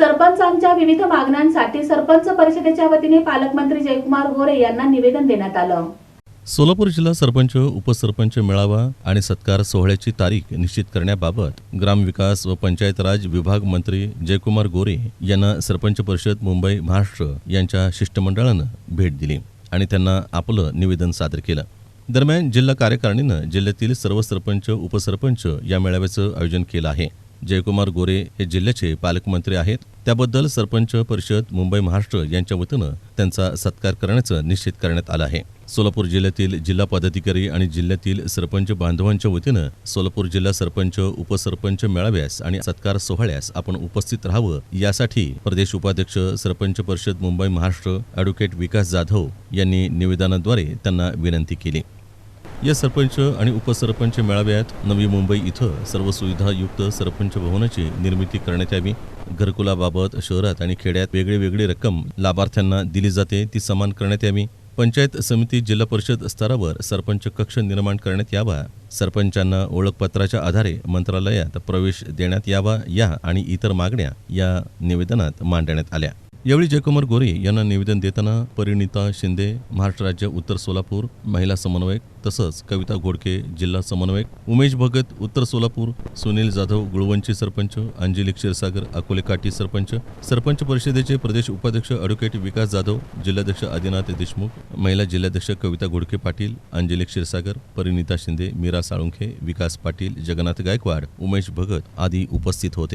सरपंचांच्या विविध मागण्यांसाठी सरपंच परिषदेच्या वतीने पालकमंत्री जयकुमार गोरे यांना निवेदन देण्यात आलं. सोलापूर जिल्हा सरपंच उपसरपंच मेळावा आणि सत्कार सोहळ्याची तारीख निश्चित करण्याबाबत ग्रामविकास व पंचायत राज विभाग मंत्री जयकुमार गोरे यांना सरपंच परिषद मुंबई महाराष्ट्र यांच्या शिष्टमंडळानं भेट दिली आणि त्यांना आपलं निवेदन सादर केलं. दरम्यान जिल्हा कार्यकारिणीनं जिल्ह्यातील सर्व सरपंच उपसरपंच या मेळाव्याचं आयोजन केलं आहे. जयकुमार गोरे हे जिल्ह्याचे पालकमंत्री आहेत. त्याबद्दल सरपंच परिषद मुंबई महाराष्ट्र यांच्या वतीनं त्यांचा सत्कार करण्याचं निश्चित करण्यात आलं आहे. सोलापूर जिल्ह्यातील जिल्हा पदाधिकारी आणि जिल्ह्यातील सरपंच बांधवांच्या वतीनं सोलापूर जिल्हा सरपंच उपसरपंच मेळाव्यास आणि सत्कार सोहळ्यास आपण उपस्थित राहावं यासाठी प्रदेश उपाध्यक्ष सरपंच परिषद मुंबई महाराष्ट्र अॅडव्होकेट विकास जाधव यांनी निवेदनाद्वारे त्यांना विनंती केली. या सरपंच आणि उपसरपंच मेळाव्यात नवी मुंबई इथं सर्व सुविधायुक्त सरपंच भवनाची निर्मिती करण्यात यावी. घरकुलाबाबत शहरात आणि खेड्यात वेगळी वेगळी रक्कम लाभार्थ्यांना दिली जाते ती समान करण्यात यावी. पंचायत समिती जिल्हा परिषद स्तरावर सरपंच कक्ष निर्माण करण्यात यावा. सरपंचांना ओळखपत्राच्या आधारे मंत्रालयात प्रवेश देण्यात यावा या आणि इतर मागण्या या निवेदनात मांडण्यात आल्या. यावेळी जयकुमार गोरे यांना निवेदन देताना परिणिता शिंदे महाराष्ट्र राज्य उत्तर सोलापूर महिला समन्वयक तसंच कविता घोडके जिल्हा समन्वयक उमेश भगत उत्तर सोलापूर सुनील जाधव गुळवंची सरपंच अंजली क्षीरसागर अकोले काठी सरपंच सरपंच परिषदेचे प्रदेश उपाध्यक्ष अॅडव्होकेट विकास जाधव जिल्हाध्यक्ष आदिनाथ देशमुख महिला जिल्हाध्यक्ष कविता घोडके पाटील अंजली क्षीरसागर परिणिता शिंदे मीरा साळुंखे विकास पाटील जगन्नाथ गायकवाड उमेश भगत आदी उपस्थित होते.